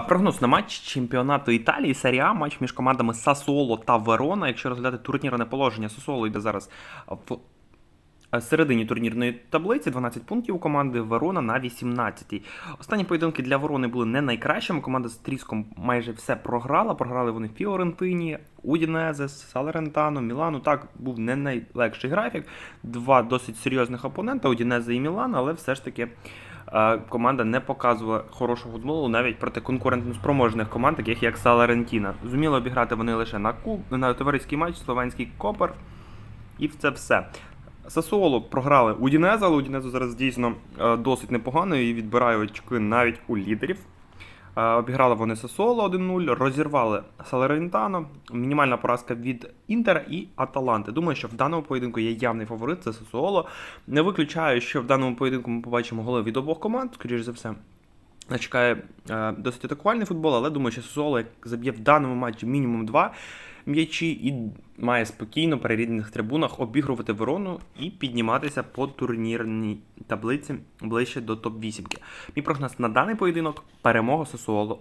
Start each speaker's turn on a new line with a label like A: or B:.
A: Прогноз на матч чемпіонату Італії, серія матч між командами Сасуоло та Верона. Якщо розглядати турнірне положення, Сасуоло йде зараз в е, середині турнірної таблиці, 12 пунктів у команди Верона на 18-й. Останні поєдинки для Ворони були не найкращими. Команда з тріском майже все програла. Програли вони Фіорентині, Удінезе, Салерентано, Мілану. Так, був не найлегший графік. Два досить серйозних опонента Удінезе і Мілан, але все ж таки. Команда не показувала хорошого футболу навіть проти конкурентно спроможних команд, таких як Саларентіна. Зуміли обіграти вони лише на куб на товариський матч, словенський Копер. І це все. Сасуоло програли Удінеза, але Удінезу зараз дійсно е, досить непогано і відбирає очки навіть у лідерів. Е, Обіграли вони Сосоло 1-0, розірвали Салерентано. Мінімальна поразка від Інтера і Аталанти. Думаю, що в даному поєдинку є явний фаворит, це Сосоло. Не виключаю, що в даному поєдинку ми побачимо голи від обох команд, скоріш за все. Чекає е, досить атакувальний футбол, але думаю, що Сосоло як заб'є в даному матчі мінімум два м'ячі і має спокійно при рідних трибунах обігрувати ворону і підніматися по турнірній таблиці ближче до топ-8. Мій прогноз на даний поєдинок перемога Сосуоло